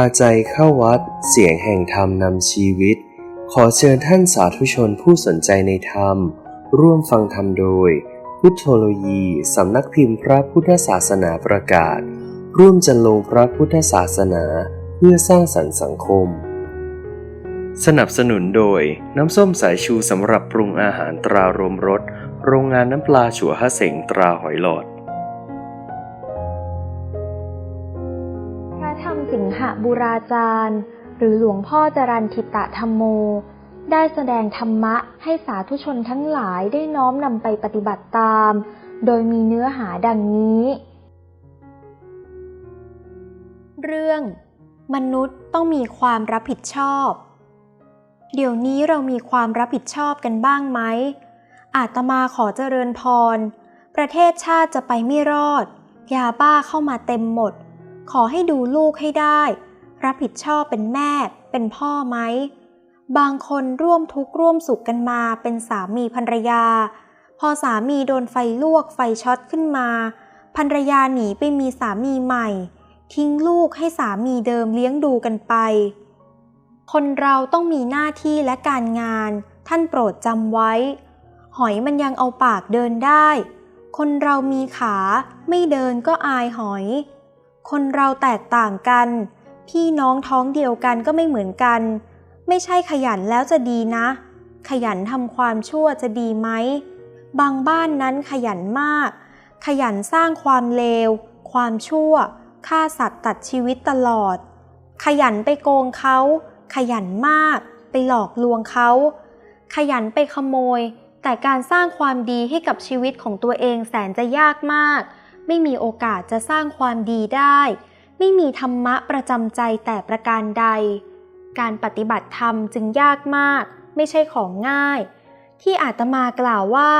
าใจเข้าวัด เสียงแห่งธรรมนำชีวิต ขอเชิญท่านสาธุชนผู้สนใจในธรรม ร่วมฟังธรรมโดย พุทธโลยีสำนักพิมพ์พระพุทธศาสนาประกาศ ร่วมจันลงพระพุทธศาสนาเพื่อสร้างสรรค์สังคม สนับสนุนโดย น้ำส้มสายชูสำหรับปรุงอาหารตรารมรสโรงงานน้ำปลาฉัวฮะเสงตราหอยหลอด สิงหบุราจารย์ หรือหลวงพ่อจรันทิตะธรรมโม ได้แสดงธรรมะให้สาธุชนทั้งหลายได้น้อมนำไปปฏิบัติตาม โดยมีเนื้อหาดังนี้ เรื่อง มนุษย์ต้องมีความรับผิดชอบ เดี๋ยวนี้เรามีความรับผิดชอบกันบ้างไหม อาตมาขอเจริญพร ประเทศชาติจะไปไม่รอด ยาบ้าเข้ามาเต็มหมด ขอให้ดูลูกให้ได้ รับผิดชอบเป็นแม่ เป็นพ่อไหม บางคนร่วมทุกข์ร่วมสุขกันมาเป็นสามีภรรยา พอสามีโดนไฟลวกไฟช็อตขึ้นมาภรรยาหนีไปมีสามีใหม่ ทิ้งลูกให้สามีเดิมเลี้ยงดูกันไป คนเราต้องมีหน้าที่และการงาน ท่านโปรดจำไว้ หอยมันยังเอาปากเดินได้ คนเรามีขาไม่เดินก็อายหอย คนเราแตกต่างกัน พี่น้องท้องเดียวกันก็ไม่เหมือนกัน ไม่ใช่ขยันแล้วจะดีนะ ขยันทำความชั่วจะดีไหม บางบ้านนั้นขยันมาก ขยันสร้างความเลว ความชั่วฆ่าสัตว์ตัดชีวิตตลอด ขยันไปโกงเขา ขยันมาก ไปหลอกลวงเขา ขยันไปขโมย แต่การสร้างความดีให้กับชีวิตของตัวเองแสนจะยากมาก ไม่มีโอกาสจะสร้างความดีได้ ไม่มีธรรมะประจำใจแต่ประการใด การปฏิบัติธรรมจึงยากมาก ไม่ใช่ของง่าย ที่อาตมากล่าวว่า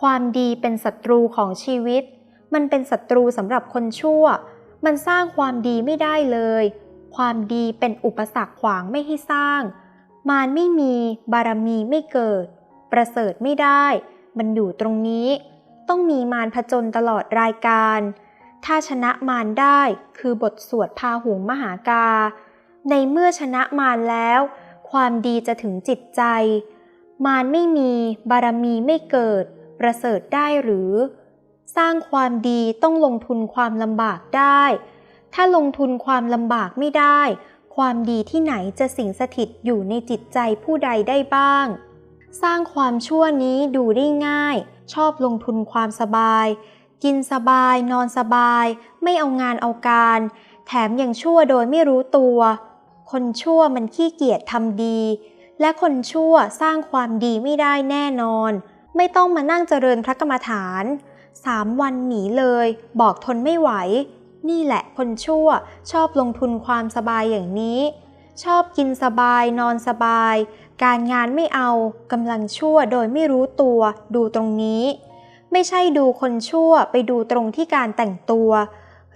ความดีเป็นศัตรูของชีวิต มันเป็นศัตรูสำหรับคนชั่ว มันสร้างความดีไม่ได้เลย ความดีเป็นอุปสรรคขวางไม่ให้สร้าง มารไม่มี บารมีไม่เกิด ประเสริฐไม่ได้ มันอยู่ตรงนี้ ต้องมีมารผจญตลอดรายการ ถ้าชนะมารได้คือบทสวดพาหุงมหากา ในเมื่อชนะมารแล้ว ความดีจะถึงจิตใจ มารไม่มี บารมีไม่เกิด ประเสริฐได้หรือ สร้างความดีต้องลงทุนความลำบากได้ ถ้าลงทุนความลำบากไม่ได้ ความดีที่ไหนจะสิงสถิตอยู่ในจิตใจผู้ใดได้บ้าง สร้างความชั่วนี้ดูได้ง่าย ชอบลงทุนความสบาย กินสบาย นอนสบาย ไม่เอางานเอาการ แถมยังชั่วโดยไม่รู้ตัว คนชั่วมันขี้เกียจทำดี และคนชั่วสร้างความดีไม่ได้แน่นอน ไม่ต้องมานั่งเจริญพระกรรมฐานสามวันหนีเลย บอกทนไม่ไหว นี่แหละคนชั่วชอบลงทุนความสบายอย่างนี้ ชอบกินสบายนอนสบาย การงานไม่เอากำลังชั่วโดยไม่รู้ตัวดูตรงนี้ ไม่ใช่ดูคนชั่วไปดูตรงที่การแต่งตัว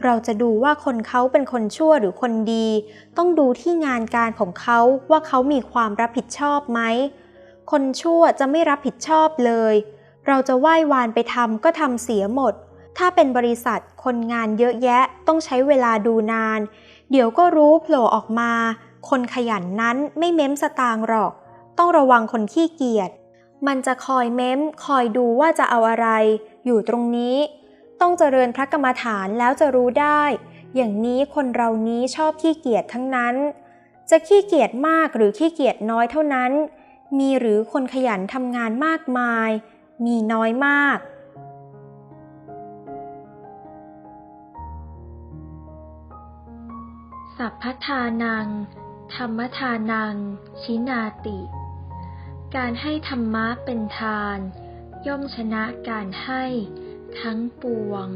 เราจะดูว่าคนเขาเป็นคนชั่วหรือคนดี ต้องดูที่งานการของเขาว่าเขามีความรับผิดชอบไหม คนชั่วจะไม่รับผิดชอบเลย เราจะไหว้วานไปทำก็ทำเสียหมด ถ้าเป็นบริษัทคนงานเยอะแยะต้องใช้เวลาดูนาน เดี๋ยวก็รู้โผล่ออกมา คนขยันนั้นไม่เม้มสตางหรอก ต้องระวังคนขี้เกียจ มันจะคอยเม้ม คอยดูว่าจะเอาอะไร อยู่ตรงนี้ ต้องเจริญพระกรรมฐานแล้วจะรู้ได้ อย่างนี้คนเรานี้ชอบขี้เกียจทั้งนั้น จะขี้เกียจมากหรือขี้เกียจน้อยเท่านั้น มีหรือคนขยันทำงานมากมาย มีน้อยมากสัพพทานัง ธรรมทานัง ชินาติ การให้ธรรมะเป็นทาน ย่อมชนะการให้ทั้งปวง